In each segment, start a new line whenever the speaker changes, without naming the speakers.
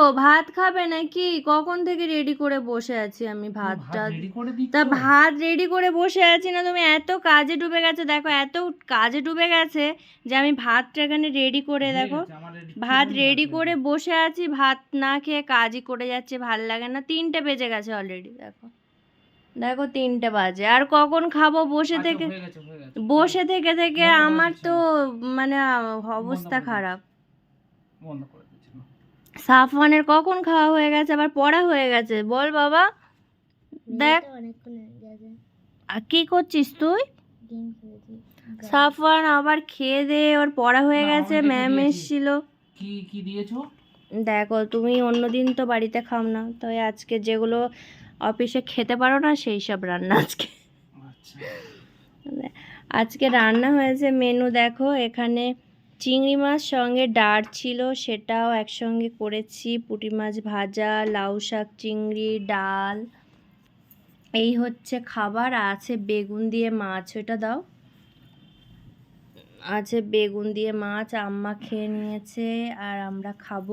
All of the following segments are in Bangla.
গো ভাত খাবে নাকি? কখন থেকে রেডি করে বসে আছি আমি ভাতটা? তা ভাত রেডি করে বসে আছি না তুমি এত কাজে ডুবে গেছো দেখো এত কাজে ডুবে গেছে যে আমি ভাতটা এখানে রেডি করে দেখো। ভাত রেডি করে বসে আছি ভাত না খেয়ে কাজই করে যাচ্ছে ভালো লাগে না। তিনটে বেজে গেছে অলরেডি দেখো। দেখো তিনটে বাজে আর কখন খাব বসে
আচ্ছা,
থেকে। বসে থেকে থেকে আমার তো মানে অবস্থা খারাপ
বন্ধ করে দিচ্ছি না।
সাফওয়ানের কখন খাওয়া হয়ে গেছে? আবার পড়া হয়ে গেছে। বল বাবা। দেখ। আর কি করছিস তুই? সাফওয়ান আবার খেয়ে দে। ওর পড়া হয়ে গেছে। ম্যাম। এসেছিল।
কি কি দিয়েছ?
দেখো তুমি অন্যদিন তো বাড়িতে খাও না। তো আজকে যেগুলো অফিসে খেতে পারো না সেই সব রান্না আজকে।
আচ্ছা।
আজকে রান্না হয়েছে। মেনু দেখো এখানে চিংড়ি মাছ সঙ্গে ডার ছিল সেটাও একসঙ্গে করেছি। পুঁটি মাছ ভাজা লাউ শাক চিংড়ি ডাল। এই হচ্ছে খাবার। আছে বেগুন দিয়ে মাছ। ওটা দাও। আছে বেগুন দিয়ে মাছ। আম্মা খেয়ে নিয়েছে আর আমরা খাব।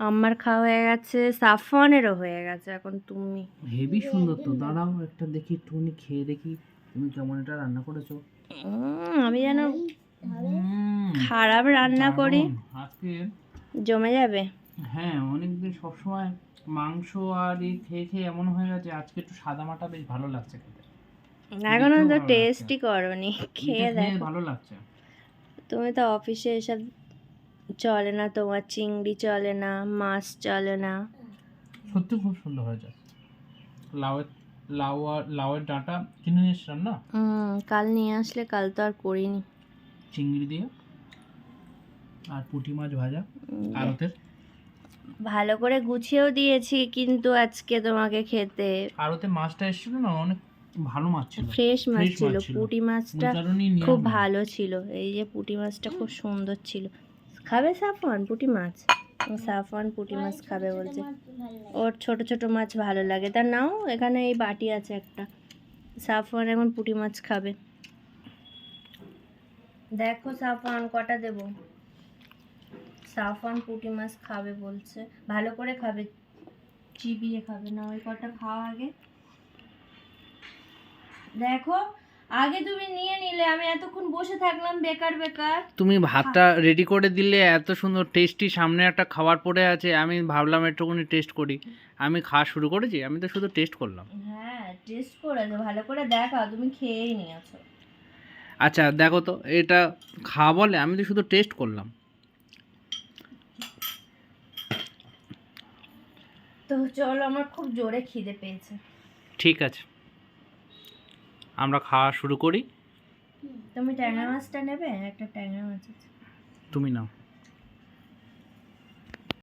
আম্মার খাওয়া হয়ে গেছে। সাফওয়ানেরও হয়ে গেছে এখন তুমি।
হেভি সুন্দর তো। দাঁড়াও একটা দেখি একটুখানি খেয়ে দেখি। তুমি কেমন এটা রান্না করেছ?
আমি যেন খারাপ রান্না করি।
আজকে
জমে যাবে?
হ্যাঁ অনেকদিন সবসময় মাংস আর এই খেয়ে খেয়ে এমন হয়ে গেছে আজকে একটু সাদা মাটা বেশ ভালো লাগছে খেতে। এখনও
তো টেস্টই করনি খেয়ে দেখো।
ভালো লাগছে।
তুমি তো অফিসে এসব চলে না তোমার চিংড়ি চলে না মাছ চলে না।
সত্যি খুব সুন্দর হয়েছে। লাউয়ের লাউ আর লাউয়ের ডাঁটা কিনে নিয়ে এসছিলাম না?
কাল নিয়ে আসলে কাল তো আর করিনি।
চিংড়ি দিয়ে? আর পুঁটি মাছ ভাজা আড়তের
ভালো করে গুছিয়েও দিয়েছি কিন্তু আজকে তোমাকে খেতে।
আড়তে মাছটা এসেছিল না অনেক ভালো মাছ ছিল।
ফ্রেশ মাছ ছিল পুঁটি মাছটা খুব ভালো ছিল। এই যে পুঁটি মাছটা খুব সুন্দর ছিল। খাবে সাফওয়ান পুঁটি মাছ? সাফওয়ান পুঁটি মাছ খাবে বলছে। ওর ছোট ছোট মাছ ভালো লাগে। তা নাও এখানে এই বাটি আছে একটা। সাফওয়ান এখন পুঁটি মাছ খাবে। দেখো সাফওয়ান কটা দেব। সাফওয়ান পুঁটি মাছ খাবে বলছে। ভালো করে খাবে চিবিয়ে খাবে। না ওই কটা খাওয়া আগে। দেখো আগে তুমি নিয়ে নিলে আমি এতক্ষণ বসে থাকলাম বেকার বেকার।
তুমি ভাতটা রেডি করে দিলে এত সুন্দর টেস্টি সামনে একটা খাবার পড়ে আছে আমি ভাবলাম একটুখানি টেস্ট করি। আমি খাওয়া শুরু করেছি আমি তো শুধু টেস্ট করলাম।
হ্যাঁ টেস্ট করেছ ভালো করে দেখাও তুমি খেয়েই নিয়েছো।
আচ্ছা দেখো তো এটা খাওয়া বলে আমি তো শুধু টেস্ট করলাম।
তো চলো আমার খুব জোরে খিদে পেয়েছে।
ঠিক আছে। আমরা খাওয়া শুরু করি।
তুমি ট্যাংরা মাছটা নেবে? একটা ট্যাংরা মাছ আছে।
তুমি নাও।